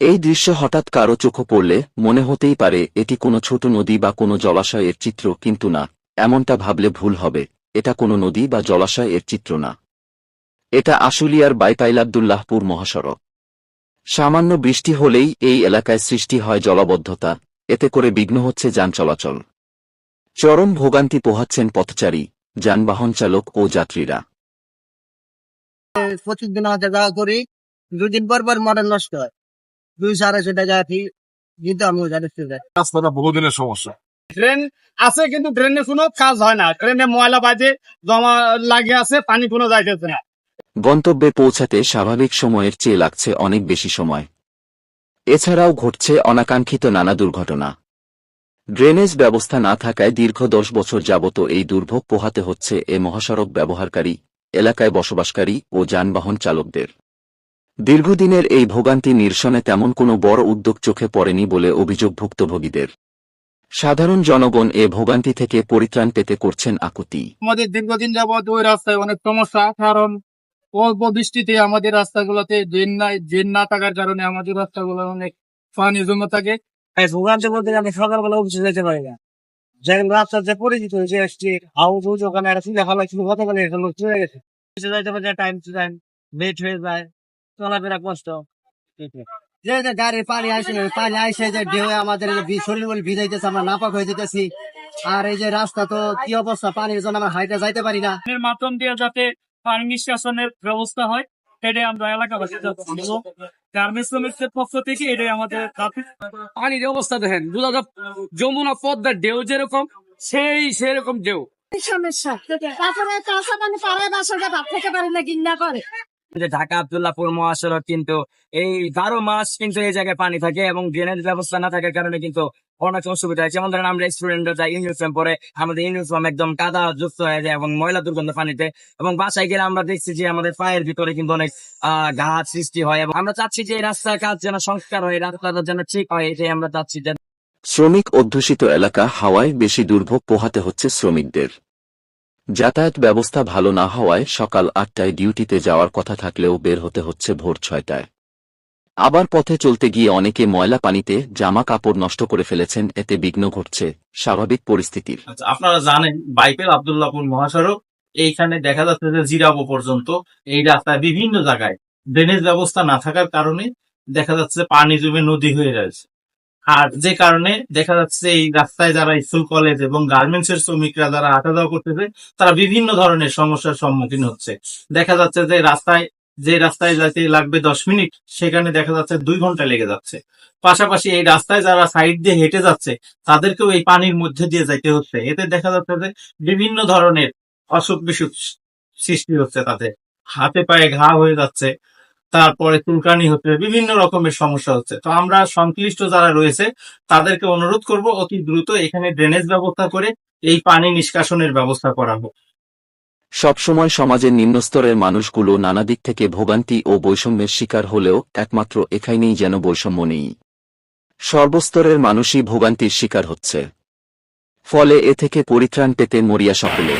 এই দৃশ্য হঠাৎ কারও চোখে পড়লে মনে হতেই পারে এটি কোনো ছোট নদী বা কোনো জলাশয়ের চিত্র, কিন্তু না, এমনটা ভাবলে ভুল হবে। এটা কোনো নদী বা জলাশয়ের চিত্র না। এটা আশুলিয়ার বাইপাইলাবদুল্লাহপুর মহাসড়ক। সামান্য বৃষ্টি হলেই এই এলাকায় সৃষ্টি হয় জলবদ্ধতা। এতে করে বিঘ্ন হচ্ছে যান চলাচল। চরম ভোগান্তি পোহাচ্ছেন পথচারী, যানবাহন চালক ও যাত্রীরা। যাওয়া করি, দুদিন পর পর মডেল নষ্ট হয়। দুই আড়াইশো টাকা ফি দিতে আমি জানিতে রাস্তাটা বহুদিনের সমস্যা। ট্রেন আছে কিন্তু ট্রেনে কোনো কাজ হয় না। ট্রেনে ময়লা বাজে জমা লাগে আছে পানি কোনো যাইতেছে না। গন্তব্যে পৌঁছাতে স্বাভাবিক সময়ের চেয়ে লাগছে অনেক বেশি সময়। এছাড়াও ঘটছে অনাকাঙ্ক্ষিত নানা দুর্ঘটনা। ড্রেনেজ ব্যবস্থা না থাকায় দীর্ঘ দশ বছর যাবত এই দুর্ভোগ পোহাতে হচ্ছে এ মহাসড়ক ব্যবহারকারী এলাকায় বসবাসকারী ও যানবাহন চালকদের। দীর্ঘদিনের এই ভোগান্তি নিরসনে তেমন কোনো বড় উদ্যোগ চোখে পড়েনি বলে অভিযোগ ভুক্তভোগীদের। সাধারণ জনগণ এ ভোগান্তি থেকে পরিত্রাণ পেতে করছেন আকুতি। আমাদের দীর্ঘদিন যাবত ওই রাস্তায় অনেক সমস্যা কারণ অল্প বৃষ্টিতে আমাদের রাস্তাগুলোতে ড্রেন নাই ড্রেন না থাকার কারণে আমাদের রাস্তাগুলো অনেক পানি জমে থাকে। ভোগান্তি বলতে আমি সকালবেলা অফিসে যেতে পারি না। যেখানে রাস্তা যে পরিচিত হয়েছে এসছি হাউস ওখানে একটা চিন্তা ভালো ছিল গতকালে লোক চলে গেছে। যাইতে পারে টাইম টু টাইম লেট হয়ে যায়। চলাফেরা কষ্ট। যে যে গাড়ির পানি আসে পানি আসে যে ঢেউ আমাদের শরীর বলে ভিজাইতেছে আমরা নাপাক হয়ে যেতেছি। আর এই যে রাস্তা তো কি অবস্থা? পানির জন্য আমরা হাইটে যাইতে পারি না। মাধ্যম দিয়ে যাতে পানি নিষ্কাশনের ব্যবস্থা হয় সেটাই আমরা এলাকাবাসী গার্মেন্টস শ্রমিকদের পক্ষ থেকে এটাই আমাদের পানির অবস্থা দেখেন যমুনা পদ্মার ঢেউ যেরকম সেই সেরকম ঢেউ। সমস্যা? তারপরে কাঁচা পানি পাড়ায় বাসাটা ভাত খেতে পারে না গিন্না করে। যে ঢাকা আবদুল্লাপুর মহাসড়ক কিন্তু এই বারো মাস কিন্তু এই জায়গায় পানি থাকে এবং ড্রেনেজ ব্যবস্থা না থাকার কারণে কিন্তু অনেক অসুবিধা হয় যেমন ধরেন আমরা স্টুডেন্টরা যাই ইউনিফর্ম পরে, আমাদের ইউনিফর্ম একদম কাদা যুক্ত হয়ে যায় এবং ময়লা দুর্গন্ধ পানিতে এবং বাসায় গেলে আমরা দেখছি যে আমাদের পায়ের ভিতরে কিন্তু অনেক আহ ঘাত সৃষ্টি হয় এবং আমরা চাচ্ছি যে রাস্তার কাজ যেন সংস্কার হয়, রাস্তাটা যেন ঠিক হয়, এটাই আমরা চাচ্ছি শ্রমিক অধ্যুষিত এলাকা হাওয়ায় বেশি দুর্ভোগ পোহাতে হচ্ছে শ্রমিকদের। যাতায়াত ব্যবস্থা ভালো না হওয়ায় সকাল আটটায় ডিউটিতে যাওয়ার কথা থাকলেও বের হতে হচ্ছে ভোর ছয়টায়। আবার পথে চলতে গিয়ে অনেকে ময়লা পানিতে জামা কাপড় নষ্ট করে ফেলেছেন এতে বিঘ্ন ঘটছে স্বাভাবিক পরিস্থিতির। আচ্ছা, আপনারা জানেন বাইপেল আবদুল্লাপুর মহাসড়ক এইখানে দেখা যাচ্ছে যে জিরাবো পর্যন্ত এই রাস্তায় বিভিন্ন জায়গায় ড্রেনেজ ব্যবস্থা না থাকার কারণে দেখা যাচ্ছে পানি জমে নদী হয়ে যাচ্ছে আর যে কারণে দেখা যাচ্ছে এই রাস্তায় যারা স্কুল, কলেজ এবং গার্মেন্টস এর শ্রমিকরা যারা আসা যাওয়া করতেছে, তারা বিভিন্ন ধরনের সমস্যার সম্মুখীন হচ্ছে। দেখা যাচ্ছে যে রাস্তায় যে রাস্তায় যাতে লাগবে দশ মিনিট, সেখানে দেখা যাচ্ছে দুই ঘণ্টা লেগে যাচ্ছে। পাশাপাশি এই রাস্তায় যারা সাইড দিয়ে হেঁটে যাচ্ছে, তাদেরকেও এই পানির মধ্যে দিয়ে যাইতে হচ্ছে। এতে দেখা যাচ্ছে যে বিভিন্ন ধরনের অসুখ বিসুখ সৃষ্টি হচ্ছে তাদের। হাতে পায়ে ঘা হয়ে যাচ্ছে। তারপরে চুলকানি হচ্ছে, বিভিন্ন রকমের সমস্যা হচ্ছে। তো আমরা সংশ্লিষ্ট যারা রয়েছে, তাদেরকে অনুরোধ করব অতি দ্রুত এখানে ড্রেনেজ ব্যবস্থা করে এই পানি নিষ্কাশনের ব্যবস্থা করা হোক। সবসময় সমাজের নিম্নস্তরের মানুষগুলো নানা দিক থেকে ভোগান্তি ও বৈষম্যের শিকার হলেও একমাত্র এখানেই যেন বৈষম্য নেই। সর্বস্তরের মানুষই ভোগান্তির শিকার হচ্ছে। ফলে এ থেকে পরিত্রাণ পেতে মরিয়া সকলে।